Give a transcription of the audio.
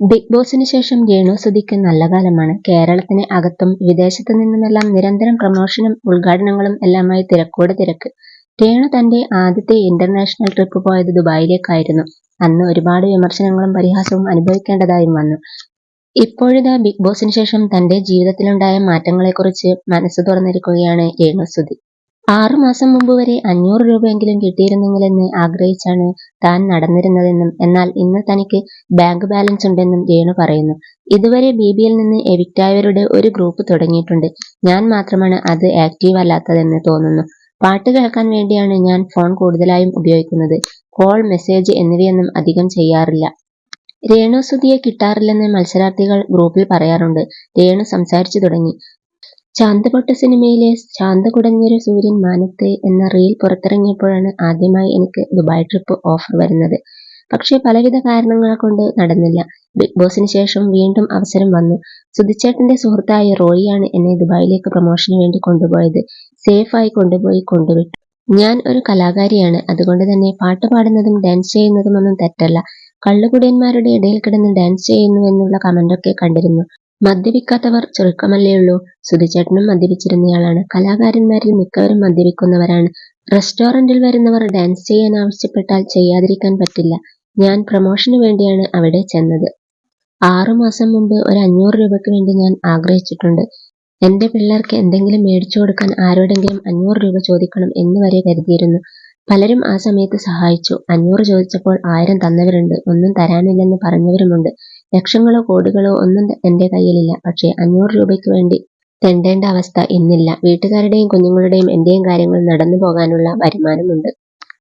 Big ബോസിന് ശേഷം രേണു സുധിക്ക് നല്ല കാലമാണ്. കേരളത്തിന് അകത്തും വിദേശത്തു നിന്നുമെല്ലാം നിരന്തരം പ്രമോഷനും ഉദ്ഘാടനങ്ങളും എല്ലാമായി തിരക്കോട് തിരക്ക്. രേണു തന്റെ ആദ്യത്തെ ഇന്റർനാഷണൽ ട്രിപ്പ് പോയത് ദുബായിലേക്കായിരുന്നു. അന്ന് ഒരുപാട് വിമർശനങ്ങളും പരിഹാസവും അനുഭവിക്കേണ്ടതായും വന്നു. ഇപ്പോഴിതാ ബിഗ് ബോസിന് ശേഷം തന്റെ ജീവിതത്തിലുണ്ടായ മാറ്റങ്ങളെക്കുറിച്ച് മനസ്സ് തുറന്നിരിക്കുകയാണ് രേണു സുധി. ആറുമാസം മുമ്പ് വരെ അഞ്ഞൂറ് രൂപയെങ്കിലും കിട്ടിയിരുന്നെങ്കിലെന്ന് ആഗ്രഹിച്ചാണ് താൻ നടന്നിരുന്നതെന്നും എന്നാൽ ഇന്ന് തനിക്ക് ബാങ്ക് ബാലൻസ് ഉണ്ടെന്നും രേണു പറയുന്നു. ഇതുവരെ ബിബിയിൽ നിന്ന് എവിക്റ്റായവരുടെ ഒരു ഗ്രൂപ്പ് തുടങ്ങിയിട്ടുണ്ട്. ഞാൻ മാത്രമാണ് അത് ആക്റ്റീവ് അല്ലാത്തതെന്ന് തോന്നുന്നു. പാട്ട് കേൾക്കാൻ വേണ്ടിയാണ് ഞാൻ ഫോൺ കൂടുതലായും ഉപയോഗിക്കുന്നത്. കോൾ മെസ്സേജ് എന്നിവയൊന്നും അധികം ചെയ്യാറില്ല. രേണു സുധിയെ കിട്ടാറില്ലെന്ന് മത്സരാർത്ഥികൾ ഗ്രൂപ്പിൽ പറയാറുണ്ട്. രേണു സംസാരിച്ചു തുടങ്ങി. ചാന്തപൊട്ട സിനിമയിലെ ശാന്ത കുടഞ്ഞൊരു സൂര്യൻ മാനത്തെ എന്ന റീൽ പുറത്തിറങ്ങിയപ്പോഴാണ് ആദ്യമായി എനിക്ക് ദുബായ് ട്രിപ്പ് ഓഫർ വരുന്നത്. പക്ഷേ പലവിധ കാരണങ്ങൾ കൊണ്ട് നടന്നില്ല. ബിഗ് ബോസിന് ശേഷം വീണ്ടും അവസരം വന്നു. സുധിച്ചേട്ടന്റെ സുഹൃത്തായ റോയിയാണ് എന്നെ ദുബായിലേക്ക് പ്രൊമോഷന് വേണ്ടി കൊണ്ടുപോയത്. സേഫായി കൊണ്ടുപോയി കൊണ്ടുവിട്ടു. ഞാൻ ഒരു കലാകാരിയാണ്. അതുകൊണ്ട് തന്നെ പാട്ട് പാടുന്നതും ഡാൻസ് ചെയ്യുന്നതും ഒന്നും തെറ്റല്ല. കള്ളുകുടിയന്മാരുടെ ഇടയിൽ കിടന്ന് ഡാൻസ് ചെയ്യുന്നു എന്നുള്ള കമന്റൊക്കെ കണ്ടിരുന്നു. മദ്യപിക്കാത്തവർ ചുരുക്കമല്ലേയുള്ളൂ സുധിച്ചേട്ടനും മദ്യപിച്ചിരുന്നയാളാണ്. കലാകാരന്മാരിൽ മിക്കവരും മദ്യപിക്കുന്നവരാണ്. റെസ്റ്റോറന്റിൽ വരുന്നവർ ഡാൻസ് ചെയ്യാൻ ആവശ്യപ്പെട്ടാൽ ചെയ്യാതിരിക്കാൻ പറ്റില്ല. ഞാൻ പ്രമോഷന് വേണ്ടിയാണ് അവിടെ ചെന്നത്. ആറുമാസം മുമ്പ് ഒരു അഞ്ഞൂറ് രൂപയ്ക്ക് വേണ്ടി ഞാൻ ആഗ്രഹിച്ചിട്ടുണ്ട്. എന്റെ പിള്ളേർക്ക് എന്തെങ്കിലും മേടിച്ചു കൊടുക്കാൻ ആരോടെങ്കിലും അഞ്ഞൂറ് രൂപ ചോദിക്കണം എന്ന് വരെ കരുതിയിരുന്നു. പലരും ആ സമയത്ത് സഹായിച്ചു. അഞ്ഞൂറ് ചോദിച്ചപ്പോൾ ആയിരം തന്നവരുണ്ട്. ഒന്നും തരാനില്ലെന്ന് പറഞ്ഞവരുമുണ്ട്. ലക്ഷങ്ങളോ കോടികളോ ഒന്നും എന്റെ കയ്യിലില്ല. പക്ഷേ അഞ്ഞൂറ് രൂപയ്ക്ക് വേണ്ടി തെണ്ടേണ്ട അവസ്ഥ ഇന്നില്ല. വീട്ടുകാരുടെയും കുഞ്ഞുങ്ങളുടെയും എന്റെയും കാര്യങ്ങൾ നടന്നു പോകാനുള്ള വരുമാനമുണ്ട്.